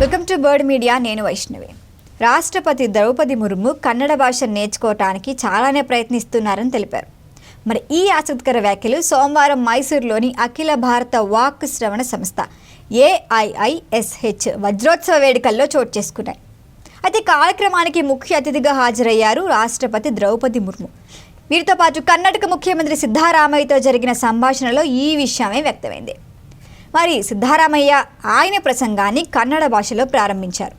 Welcome to bird media నేను వైష్ణవి. రాష్ట్రపతి ద్రౌపది ముర్ము కన్నడ భాష నేర్చుకోవటానికి చాలానే ప్రయత్నిస్తున్నారని తెలిపారు. మరి ఈ ఆసక్తికర వ్యాఖ్యలు సోమవారం మైసూరులోని అఖిల భారత వాక్ శ్రవణ సంస్థ ఏఐఐఎస్హెచ్ వజ్రోత్సవ వేడుకల్లో చోటు చేసుకున్నాయి. అయితే కార్యక్రమానికి ముఖ్య అతిథిగా హాజరయ్యారు రాష్ట్రపతి ద్రౌపది ముర్ము. వీరితో పాటు కర్ణాటక ముఖ్యమంత్రి సిద్ధారామయ్యతో జరిగిన సంభాషణలో ఈ విషయమే వ్యక్తమైంది. మరి సిద్ధారామయ్య ఆయన ప్రసంగాన్ని కన్నడ భాషలో ప్రారంభించారు.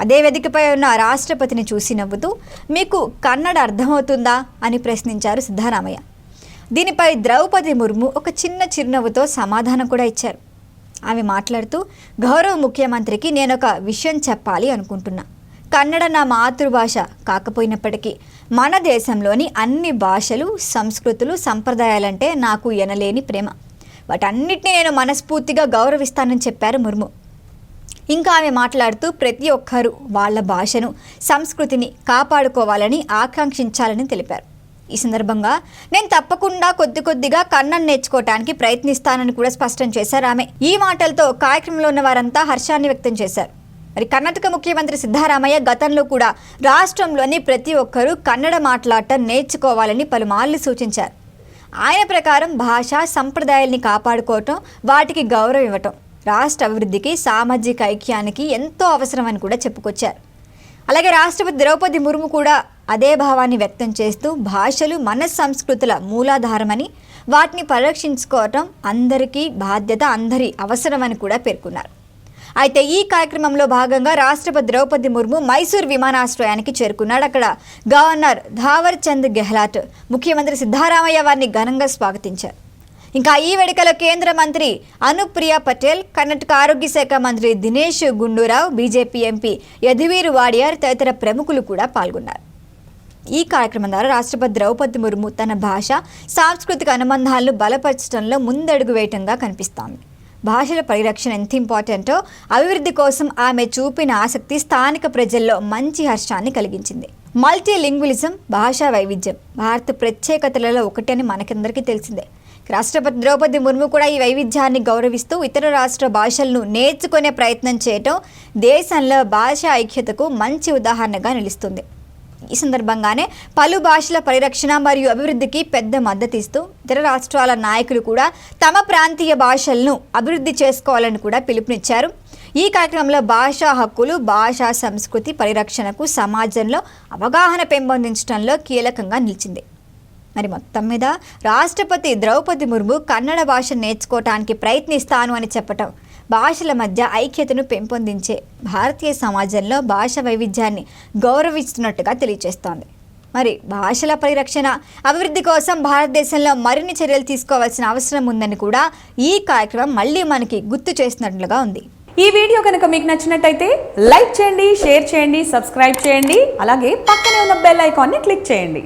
అదే వేదికపై ఉన్న రాష్ట్రపతిని చూసి నవ్వుతూ మీకు కన్నడ అర్థమవుతుందా? అని ప్రశ్నించారు సిద్ధారామయ్య. దీనిపై ద్రౌపది ముర్ము ఒక చిన్న చిరునవ్వుతో సమాధానం కూడా ఇచ్చారు. ఆమె మాట్లాడుతూ గౌరవ ముఖ్యమంత్రికి నేను ఒక విషయం చెప్పాలి అనుకుంటున్నా. కన్నడ నా మాతృభాష కాకపోయినప్పటికీ మన దేశంలోని అన్ని భాషలు సంస్కృతులు సంప్రదాయాలంటే నాకు ఎనలేని ప్రేమ. వాటన్నిటిని నేను మనస్ఫూర్తిగా గౌరవిస్తానని చెప్పారు ముర్ము. ఇంకా ఆమె మాట్లాడుతూ ప్రతి ఒక్కరూ వాళ్ళ భాషను సంస్కృతిని కాపాడుకోవాలని ఆకాంక్షించాలని తెలిపారు. ఈ సందర్భంగా నేను తప్పకుండా కొద్ది కొద్దిగా కన్నన్ నేర్చుకోవటానికి ప్రయత్నిస్తానని కూడా స్పష్టం చేశారు ఆమె. ఈ మాటలతో కార్యక్రమంలో ఉన్న వారంతా హర్షాన్ని వ్యక్తం చేశారు. మరి కర్ణాటక ముఖ్యమంత్రి సిద్ధారామయ్య గతంలో కూడా రాష్ట్రంలోని ప్రతి ఒక్కరూ కన్నడ మాట్లాడటం నేర్చుకోవాలని పలుమార్లు సూచించారు. ఆయన ప్రకారం భాష సంప్రదాయాల్ని కాపాడుకోవటం వాటికి గౌరవం ఇవ్వటం రాష్ట్ర అభివృద్ధికి సామాజిక ఐక్యానికి ఎంతో అవసరమని కూడా చెప్పుకొచ్చారు. అలాగే రాష్ట్రపతి ద్రౌపది ముర్ము కూడా అదే భావాన్ని వ్యక్తం చేస్తూ భాషలు మన సంస్కృతుల మూలాధారమని వాటిని పరిరక్షించుకోవటం అందరికీ బాధ్యత అందరి అవసరమని కూడా పేర్కొన్నారు. అయితే ఈ కార్యక్రమంలో భాగంగా రాష్ట్రపతి ద్రౌపది ముర్ము మైసూర్ విమానాశ్రయానికి చేరుకున్నాడు అక్కడ. గవర్నర్ ధావర్ చంద్ గెహ్లాట్ ముఖ్యమంత్రి సిద్ధారామయ్య వారిని ఘనంగా స్వాగతించారు. ఇంకా ఈ వేడుకలో కేంద్ర మంత్రి అనుప్రియ పటేల్ కర్ణాటక ఆరోగ్య శాఖ మంత్రి దినేష్ గుండూరావు బీజేపీ ఎంపీ యధువీరు వాడియార్ తదితర ప్రముఖులు కూడా పాల్గొన్నారు. ఈ కార్యక్రమం ద్వారా రాష్ట్రపతి ద్రౌపది ముర్ము తన భాష సాంస్కృతిక అనుబంధాలను బలపరచడంలో ముందడుగు వేయటంగా కనిపిస్తోంది. భాషల పరిరక్షణ ఎంత ఇంపార్టెంటో అభివృద్ధి కోసం ఆమె చూపిన ఆసక్తి స్థానిక ప్రజల్లో మంచి హర్షాన్ని కలిగించింది. మల్టీ లింగ్విలిజం భాషా వైవిధ్యం భారత ప్రత్యేకతలలో ఒకటని మనకందరికీ తెలిసిందే. రాష్ట్రపతి ద్రౌపది ముర్ము కూడా ఈ వైవిధ్యాన్ని గౌరవిస్తూ ఇతర రాష్ట్ర భాషలను నేర్చుకునే ప్రయత్నం చేయటం దేశంలో భాషా ఐక్యతకు మంచి ఉదాహరణగా నిలుస్తుంది. ఈ సందర్భంగానే పలు భాషల పరిరక్షణ మరియు అభివృద్ధికి పెద్ద మద్దతు ఇస్తూ ఇతర రాష్ట్రాల నాయకులు కూడా తమ ప్రాంతీయ భాషలను అభివృద్ధి చేసుకోవాలని కూడా పిలుపునిచ్చారు. ఈ కార్యక్రమంలో భాషా హక్కులు భాషా సంస్కృతి పరిరక్షణకు సమాజంలో అవగాహన పెంపొందించడంలో కీలకంగా నిలిచింది. మరి మొత్తం మీద రాష్ట్రపతి ద్రౌపది ముర్ము కన్నడ భాష నేర్చుకోవటానికి ప్రయత్నిస్తాను అని చెప్పటం భాషల మధ్య ఐక్యతను పెంపొందించే భారతీయ సమాజంలో భాష వైవిధ్యాన్ని గౌరవిస్తున్నట్టుగా తెలియజేస్తోంది మరి భాషల పరిరక్షణ అభివృద్ధి కోసం భారతదేశంలో మరిన్ని చర్యలు తీసుకోవాల్సిన అవసరం ఉందని కూడా ఈ కార్యక్రమం మళ్ళీ మనకి గుర్తు చేసినట్లుగా ఉంది. ఈ వీడియో కనుక మీకు నచ్చినట్టయితే లైక్ చేయండి షేర్ చేయండి సబ్స్క్రైబ్ చేయండి అలాగే పక్కనే ఉన్న బెల్ ఐకాన్ని క్లిక్ చేయండి.